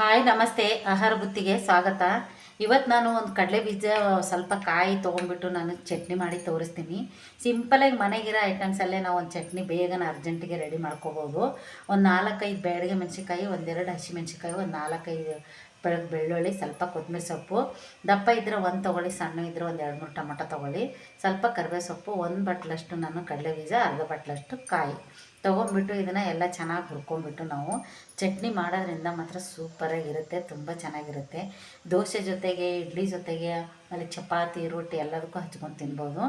Hi ನಮಸ್ತೆ. ಆಹಾರ ಬುತ್ತಿಗೆ ಸ್ವಾಗತ. ಇವತ್ತು ನಾನು ಒಂದು ಕಡಲೆ ಬೀಜ ಸ್ವಲ್ಪ ಕಾಯಿ ತೊಗೊಂಡ್ಬಿಟ್ಟು ನಾನು ಚಟ್ನಿ ಮಾಡಿ ತೋರಿಸ್ತೀನಿ. ಸಿಂಪಲಾಗಿ ಮನೆಗಿರೋ ಐಟಮ್ಸಲ್ಲೇ ನಾವು ಒಂದು ಚಟ್ನಿ ಬೇಗನೆ ಅರ್ಜೆಂಟಿಗೆ ರೆಡಿ ಮಾಡ್ಕೋಬೋದು. ಒಂದು ನಾಲ್ಕೈದು ಬೇಡಿಗೆ ಮೆಣಸಿನ್ಕಾಯಿ, ಒಂದೆರಡು ಹಸಿಮೆಣ್ಸಿನ್ಕಾಯಿ ಒಂದು ನಾಲ್ಕೈದು ಬೆಳಗ್ಗೆ ಬೆಳ್ಳುಳ್ಳಿ, ಸ್ವಲ್ಪ ಕೊತ್ತಂಬರಿ ಸೊಪ್ಪು. ದಪ್ಪ ಇದ್ದರೆ ಒಂದು ತೊಗೊಳ್ಳಿ, ಸಣ್ಣ ಇದ್ದರೆ ಒಂದು ಎರಡು ಮೂರು ಟೊಮೊಟೊ ತೊಗೊಳ್ಳಿ. ಸ್ವಲ್ಪ ಕರಿಬೇವು ಸೊಪ್ಪು, ಒಂದು ಬಟ್ಲಷ್ಟು ನಾನು ಕಡಲೆ ಬೀಜ ಅರ್ಧ ಬಟ್ಲಷ್ಟು ಕಾಯಿ. ತೊಗೊಂಡ್ಬಿಟ್ಟು ಇದನ್ನು ಎಲ್ಲ ಚೆನ್ನಾಗಿ ಹುರ್ಕೊಂಡ್ಬಿಟ್ಟು ನಾವು ಚಟ್ನಿ ಮಾಡೋದ್ರಿಂದ ಮಾತ್ರ ಸೂಪರಾಗಿರುತ್ತೆ ತುಂಬ ಚೆನ್ನಾಗಿರುತ್ತೆ. ದೋಸೆ ಜೊತೆಗೆ, ಇಡ್ಲಿ ಜೊತೆಗೆ, ಆಮೇಲೆ ಚಪಾತಿ, ರೊಟ್ಟಿ ಎಲ್ಲದಕ್ಕೂ ಹಚ್ಕೊಂಡು ತಿನ್ಬೋದು.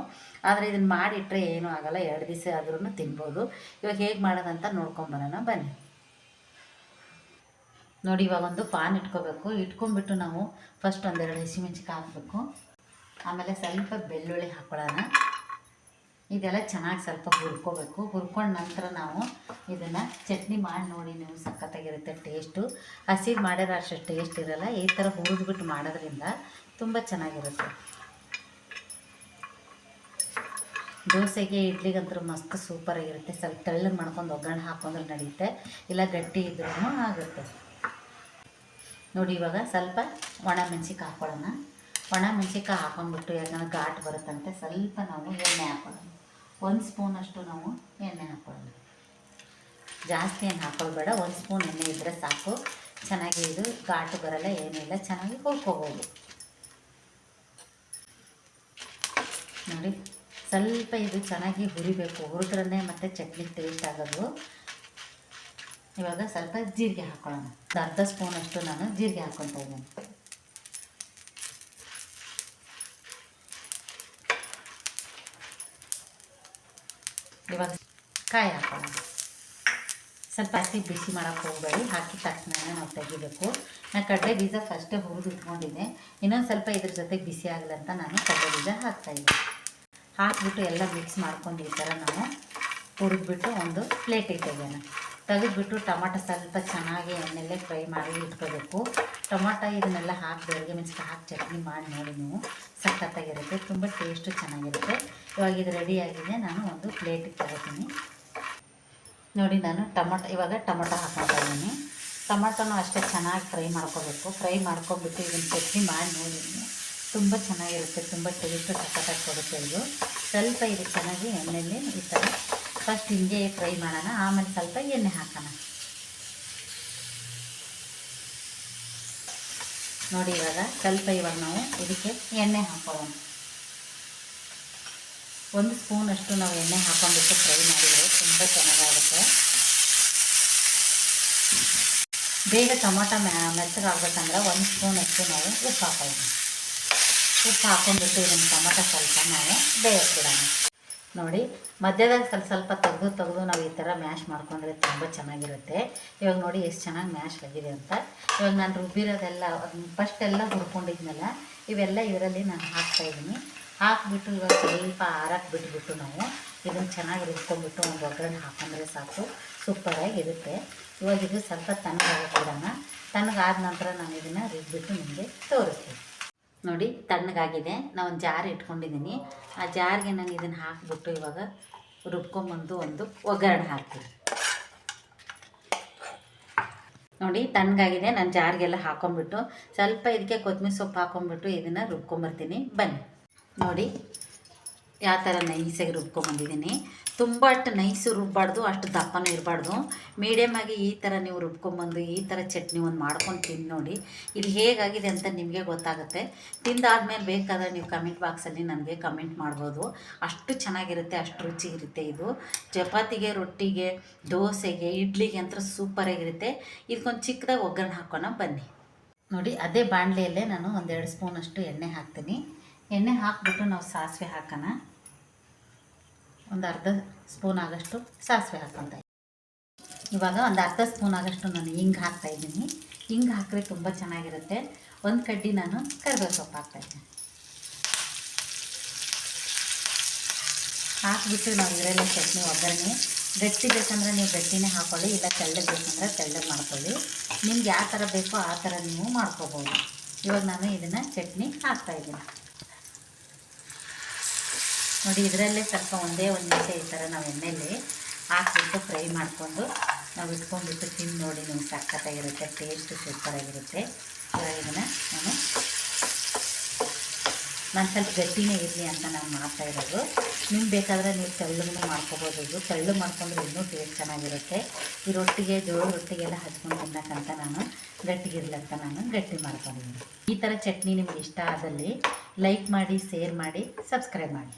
ಆದರೆ ಇದನ್ನು ಮಾಡಿಟ್ಟರೆ ಏನೂ ಆಗೋಲ್ಲ, ಎರಡು ದಿವಸ ಆದ್ರೂ ತಿನ್ಬೋದು. ಇವಾಗ ಹೇಗೆ ಮಾಡೋದಂತ ನೋಡ್ಕೊಂಬರೋಣ ಬನ್ನಿ. ನೋಡಿ, ಇವಾಗ ಒಂದು ಪಾನ್ ಇಟ್ಕೋಬೇಕು. ಇಟ್ಕೊಂಡ್ಬಿಟ್ಟು ನಾವು ಫಸ್ಟ್ ಒಂದೆರಡು ಹಸಿಮೆಣ್ಸಿಕಾಯಿ ಹಾಕಬೇಕು. ಆಮೇಲೆ ಸ್ವಲ್ಪ ಬೆಳ್ಳುಳ್ಳಿ ಹಾಕೊಳ್ಳೋಣ. ಇದೆಲ್ಲ ಚೆನ್ನಾಗಿ ಸ್ವಲ್ಪ ಹುರ್ಕೋಬೇಕು. ಹುರ್ಕೊಂಡ ನಂತರ ನಾವು ಇದನ್ನು ಚಟ್ನಿ ಮಾಡಿ ನೋಡಿ, ನೀವು ಸಖತ್ತಾಗಿರುತ್ತೆ ಟೇಸ್ಟು ಹಸಿರು ಮಾಡಿರೋ ಅಷ್ಟು ಟೇಸ್ಟ್ ಇರೋಲ್ಲ. ಈ ಥರ ಹುರಿದ್ಬಿಟ್ಟು ಮಾಡೋದ್ರಿಂದ ತುಂಬ ಚೆನ್ನಾಗಿರುತ್ತೆ. ದೋಸೆಗೆ, ಇಡ್ಲಿಗಂತೂ ಮಸ್ತ್ ಸೂಪರಾಗಿರುತ್ತೆ ಸ್ವಲ್ಪ ತೆಳ್ಳಗೆ ಮಾಡ್ಕೊಂಡು ಒಗ್ಗರಣೆ ಹಾಕೊಂಡ್ರೆ ನಡೆಯುತ್ತೆ. ಇಲ್ಲ ಗಟ್ಟಿ ಇದ್ರೂ ಆಗುತ್ತೆ. ನೋಡಿ ಇವಾಗ ಸ್ವಲ್ಪ ಒಣ ಮೆಣಸಿಕಾಯಿ ಹಾಕೊಳ್ಳೋಣ. ಒಣ ಮೆಣಸಿಕಾಯಿ ಹಾಕೊಂಡ್ಬಿಟ್ಟು ಯಾಕಂದ್ರೆ ಘಾಟ್ ಬರುತ್ತಂತೆ, ಸ್ವಲ್ಪ ನಾವು ಎಣ್ಣೆ ಹಾಕೊಳ್ಳೋಣ. ಒಂದು ಸ್ಪೂನಷ್ಟು ನಾವು ಎಣ್ಣೆ ಹಾಕೊಳ್ಳೋಣ. ಜಾಸ್ತಿ ಏನು ಹಾಕೊಳ್ಬೇಡ, ಒಂದು ಸ್ಪೂನ್ ಎಣ್ಣೆ ಇದ್ದರೆ ಸಾಕು. ಚೆನ್ನಾಗಿ ಇದು ಘಾಟು ಬರಲ್ಲ ಏನಿಲ್ಲ ಚೆನ್ನಾಗಿ ಹುರ್ಕೋಬೋದು. ನೋಡಿ, ಸ್ವಲ್ಪ ಇದು ಚೆನ್ನಾಗಿ ಹುರಿಬೇಕು. ಹುರಿದ್ರೇ ಮತ್ತು ಚಟ್ನಿ ಟೇಸ್ಟ್ ಆಗೋದು. ಇವಾಗ ಸ್ವಲ್ಪ ಜೀರಿಗೆ ಹಾಕೊಳ್ಳೋಣ. ಅರ್ಧ ಸ್ಪೂನಷ್ಟು ನಾನು ಜೀರಿಗೆ ಹಾಕ್ಕೊತಾ ಇದ್ದೀನಿ. ಇವಾಗ ಕಾಯಿ ಹಾಕೊಳ್ಳೋಣ. ಸ್ವಲ್ಪ ಜಾಸ್ತಿ ಬಿಸಿ ಮಾಡೋಕ್ಕೆ ಹೋಗಬೇಡಿ. ಹಾಕಿ ತಕ್ಷಣ ನಾವು ತೆಗಿಬೇಕು. ನಾನು ಕಡಲೆ ಬೀಜ ಫಸ್ಟೇ ಹುರಿದು ಇಟ್ಕೊಂಡಿದ್ದೆ. ಇನ್ನೊಂದು ಸ್ವಲ್ಪ ಇದ್ರ ಜೊತೆಗೆ ಬಿಸಿ ಆಗಲಂತ ನಾನು ಕಡಲೆ ಬೀಜ ಹಾಕ್ತಾಯಿದ್ದೆ ಹಾಕಿಬಿಟ್ಟು ಎಲ್ಲ ಮಿಕ್ಸ್ ಮಾಡ್ಕೊಂಡು ಈ ಥರ ನಾವು ಹುರಿದ್ಬಿಟ್ಟು ಒಂದು ಪ್ಲೇಟಿಗೆ ತೆಗೆಯೋಣ ತೆಗೆದ್ಬಿಟ್ಟು ಟೊಮಾಟೊ ಸ್ವಲ್ಪ ಚೆನ್ನಾಗಿ ಎಣ್ಣೆಲ್ಲೇ ಫ್ರೈ ಮಾಡಿ ಇಟ್ಕೋಬೇಕು. ಟೊಮಾಟೊ ಇದನ್ನೆಲ್ಲ ಹಾಕಿ ಬೆಳಗ್ಗೆ ಮೆಣಸಿಗೆ ಹಾಕಿ ಚಟ್ನಿ ಮಾಡಿ ನೋಡಿ ನೀವು. ಸಖತ್ತಾಗಿರುತ್ತೆ, ತುಂಬ ಟೇಸ್ಟು ಚೆನ್ನಾಗಿರುತ್ತೆ. ಇವಾಗ ಇದು ರೆಡಿಯಾಗಿದೆ ನಾನು ಒಂದು ಪ್ಲೇಟಿಗೆ ತಗೋತೀನಿ. ನೋಡಿ ನಾನು ಟೊಮೊಟೊ, ಇವಾಗ ಟೊಮೊಟೊ ಹಾಕ್ಕೊತಾ ಇದ್ದೀನಿ. ಟೊಮೊಟೊನೂ ಅಷ್ಟೇ ಚೆನ್ನಾಗಿ ಫ್ರೈ ಮಾಡ್ಕೋಬೇಕು. ಫ್ರೈ ಮಾಡ್ಕೊಬಿಟ್ಟು ಇದನ್ನು ಚಟ್ನಿ ಮಾಡಿ ನೋಡಿ ನೀವು. ತುಂಬ ಚೆನ್ನಾಗಿರುತ್ತೆ, ತುಂಬ ಟೇಸ್ಟು ಸಖತ್ತಾಗಿ ಕೊಡುತ್ತೆ ಇದು. ಸ್ವಲ್ಪ ಇದು ಚೆನ್ನಾಗಿ ಎಣ್ಣೆಯಲ್ಲಿ ಈ ಥರ ಫಸ್ಟ್ ಹಿಂಗೆ ಫ್ರೈ ಮಾಡೋಣ, ಆಮೇಲೆ ಸ್ವಲ್ಪ ಎಣ್ಣೆ ಹಾಕೋಣ. ನೋಡಿ ಇವಾಗ ಸ್ವಲ್ಪ ಇವಾಗ ನಾವು ಇದಕ್ಕೆ ಎಣ್ಣೆ ಹಾಕೋಣ. ಒಂದು ಸ್ಪೂನಷ್ಟು ನಾವು ಎಣ್ಣೆ ಹಾಕೊಂಡ್ಬಿಟ್ಟು ಫ್ರೈ ಮಾಡಿದರೆ ತುಂಬ ಚೆನ್ನಾಗಾಗುತ್ತೆ. ಬೇಗ ಟೊಮೊಟೊ ಮೆತ್ತಗಾಗ್ಬೇಕಂದ್ರೆ ಒಂದು ಸ್ಪೂನಷ್ಟು ನಾವು ಉಪ್ಪು ಹಾಕೊಳ್ಳೋಣ. ಉಪ್ಪು ಹಾಕೊಂಡ್ಬಿಟ್ಟು ಇದನ್ನು ಟೊಮೊಟೊ ಸ್ವಲ್ಪ ನಾವು ಬೇಯಿಸ್ಬಿಡೋಣ ನೋಡಿ ಮಧ್ಯದಾಗ ಸ್ವಲ್ಪ ಸ್ವಲ್ಪ ತೆಗೆದು ತೆಗೆದು ನಾವು ಈ ಥರ ಮ್ಯಾಶ್ ಮಾಡ್ಕೊಂಡ್ರೆ ತುಂಬ ಚೆನ್ನಾಗಿರುತ್ತೆ. ಇವಾಗ ನೋಡಿ ಎಷ್ಟು ಚೆನ್ನಾಗಿ ಮ್ಯಾಶ್ ಆಗಿದೆ ಅಂತ. ಇವಾಗ ನಾನು ರುಬ್ಬಿರೋದೆಲ್ಲ ಫಸ್ಟ್ ಎಲ್ಲ ಹುರ್ಕೊಂಡಿದ್ನಲ್ಲ, ಇವೆಲ್ಲ ಇದರಲ್ಲಿ ನಾನು ಹಾಕ್ತಾ ಇದ್ದೀನಿ. ಹಾಕ್ಬಿಟ್ಟು ಇವಾಗ ಸ್ವಲ್ಪ ಆರಕ್ಕೆ ಬಿಟ್ಬಿಟ್ಟು ನಾವು ಇದನ್ನು ಚೆನ್ನಾಗಿ ರುಬ್ಕೊಂಡ್ಬಿಟ್ಟು ಒಂದು ಒಗ್ಗರಣೆ ಹಾಕೊಂಡ್ರೆ ಸಾಕು. ಸೂಪರಾಗಿರುತ್ತೆ. ಇವಾಗ ಇದು ಸ್ವಲ್ಪ ತಣ್ಣಗಾಗಕ್ಕೆ ತಣ್ಣಗಾದ ನಂತರ ನಾನು ಇದನ್ನು ರುಬ್ಬಿಟ್ಟು ನಿಮಗೆ ತೋರಿಸ್ತೀನಿ. ನೋಡಿ, ತಣ್ಣಗಾಗಿದೆ. ನಾನು ಒಂದು ಜಾರ್ ಇಟ್ಕೊಂಡಿದ್ದೀನಿ ಆ ಜಾರ್ಗೆ ನಾನು ಇದನ್ನು ಹಾಕಿಬಿಟ್ಟು ಇವಾಗ ರುಬ್ಕೊಂಬಂದು ಒಂದು ಒಗ್ಗರಣೆ ಹಾಕ್ತೀನಿ. ನೋಡಿ, ತಣ್ಣಗಾಗಿದೆ. ನಾನು ಜಾರ್ಗೆಲ್ಲ ಹಾಕೊಂಡ್ಬಿಟ್ಟು ಸ್ವಲ್ಪ ಇದಕ್ಕೆ ಕೊತ್ತಂಬರಿ ಸೊಪ್ಪು ಹಾಕೊಂಡ್ಬಿಟ್ಟು ಇದನ್ನು ರುಬ್ಕೊಂಬರ್ತೀನಿ. ಬನ್ನಿ. ನೋಡಿ ಯಾವ ಥರ ನೈಸಾಗಿ ರುಬ್ಕೊಂಬಂದಿದ್ದೀನಿ ತುಂಬ ಅಷ್ಟು ನೈಸು ರುಬ್ಬಾರ್ದು, ಅಷ್ಟು ದಪ್ಪನೂ ಇರಬಾರ್ದು. ಮೀಡಿಯಮಾಗಿ ಈ ಥರ ನೀವು ರುಬ್ಕೊಂಬಂದು ಈ ಥರ ಚಟ್ನಿ ಒಂದು ಮಾಡ್ಕೊಂಡು ತಿಂದು ನೋಡಿ. ಇದು ಹೇಗಾಗಿದೆ ಅಂತ ನಿಮಗೆ ಗೊತ್ತಾಗುತ್ತೆ. ತಿಂದಾದ್ಮೇಲೆ ಬೇಕಾದರೆ ನೀವು ಕಮೆಂಟ್ ಬಾಕ್ಸಲ್ಲಿ ನನಗೆ ಕಮೆಂಟ್ ಮಾಡ್ಬೋದು. ಅಷ್ಟು ಚೆನ್ನಾಗಿರುತ್ತೆ, ಅಷ್ಟು ರುಚಿ ಇರುತ್ತೆ ಇದು. ಚಪಾತಿಗೆ, ರೊಟ್ಟಿಗೆ, ದೋಸೆಗೆ, ಇಡ್ಲಿಗೆ ಅಂತ ಸೂಪರಾಗಿರುತ್ತೆ ಇದಕ್ಕೊಂದು ಚಿಕ್ಕದಾಗಿ ಒಗ್ಗರಣೆ ಹಾಕೋಣ ಬನ್ನಿ. ನೋಡಿ, ಅದೇ ಬಾಣಲೆಯಲ್ಲೇ ನಾನು ಒಂದೆರಡು ಸ್ಪೂನಷ್ಟು ಎಣ್ಣೆ ಹಾಕ್ತೀನಿ. ಎಣ್ಣೆ ಹಾಕ್ಬಿಟ್ಟು ನಾವು ಸಾಸಿವೆ ಹಾಕೋಣ. ಒಂದು ಅರ್ಧ ಸ್ಪೂನ್ ಆಗೋಷ್ಟು ಸಾಸಿವೆ ಹಾಕ್ಕೊಂತ ಇವಾಗ ಒಂದು ಅರ್ಧ ಸ್ಪೂನ್ ಆಗೋಷ್ಟು ನಾನು ಹಿಂಗೆ ಹಾಕ್ತಾಯಿದ್ದೀನಿ ಹಿಂಗೆ ಹಾಕಿದ್ರೆ ತುಂಬ ಚೆನ್ನಾಗಿರುತ್ತೆ. ಒಂದು ಕಡ್ಡಿ ನಾನು ಕರಿಬೇವು ಸೊಪ್ಪು ಹಾಕ್ತಾಯಿದ್ದೀನಿ ಹಾಕಿಬಿಟ್ಟು ನಾವು ಇದರಲ್ಲೇ ಚಟ್ನಿ ಒಗ್ಗರಣೆ. ಗಟ್ಟಿ ಬೇಕಂದ್ರೆ ನೀವು ಗಟ್ಟಿನೇ ಹಾಕ್ಕೊಳ್ಳಿ ಇಲ್ಲ ತೆಳ್ಳಗೆ ಬೇಕಂದ್ರೆ ತೆಳ್ಳಗೆ ಮಾಡ್ಕೊಳ್ಳಿ. ನಿಮ್ಗೆ ಯಾವ ಥರ ಬೇಕೋ ಆ ಥರ ನೀವು ಮಾಡ್ಕೋಬೋದು. ಇವಾಗ ನಾನು ಇದನ್ನು ಚಟ್ನಿ ಹಾಕ್ತಾಯಿದ್ದೀನಿ ನೋಡಿ, ಇದರಲ್ಲೇ ಸ್ವಲ್ಪ ಒಂದೇ ಒಂದು ನಿಮಿಷ ಈ ಥರ ನಾವು ಎಣ್ಣೆಯಲ್ಲಿ ಹಾಕ್ಬಿಟ್ಟು ಫ್ರೈ ಮಾಡಿಕೊಂಡು ನಾವು ಇಟ್ಕೊಂಡ್ಬಿಟ್ಟು ತಿಂದು ನೋಡಿ, ನಿಮ್ಗೆ ಸಕ್ಕತ್ತಾಗಿರುತ್ತೆ ಟೇಸ್ಟ್ ಸೂಪರಾಗಿರುತ್ತೆ. ಇವಾಗ ಇದನ್ನು ನಾನು ನಾನು ಸ್ವಲ್ಪ ಗಟ್ಟಿನೇ ಇರಲಿ ಅಂತ ನಾನು ಮಾಡ್ತಾ ಇರೋದು. ನಿಮ್ಗೆ ಬೇಕಾದರೆ ನೀವು ತೆಳ್ಳಗೂ ಮಾಡ್ಕೋಬೋದು. ತೆಳ್ಳು ಮಾಡ್ಕೊಂಡ್ರೆ ಇನ್ನೂ ಟೇಸ್ಟ್ ಚೆನ್ನಾಗಿರುತ್ತೆ. ಈ ರೊಟ್ಟಿಗೆ ಜೋಳ ರೊಟ್ಟಿಗೆಲ್ಲ ಹಚ್ಕೊಂಡು ತಿನ್ನಕ್ಕಂತ ನಾನು ಗಟ್ಟಿಗಿರ್ಲಂತ ಅಂತ ನಾನು ಗಟ್ಟಿ ಮಾಡ್ಕೊಂಡಿದ್ದೀನಿ. ಈ ಥರ ಚಟ್ನಿ ನಿಮ್ಗೆ ಇಷ್ಟ ಆದಲ್ಲಿ ಲೈಕ್ ಮಾಡಿ, ಶೇರ್ ಮಾಡಿ, ಸಬ್ಸ್ಕ್ರೈಬ್ ಮಾಡಿ.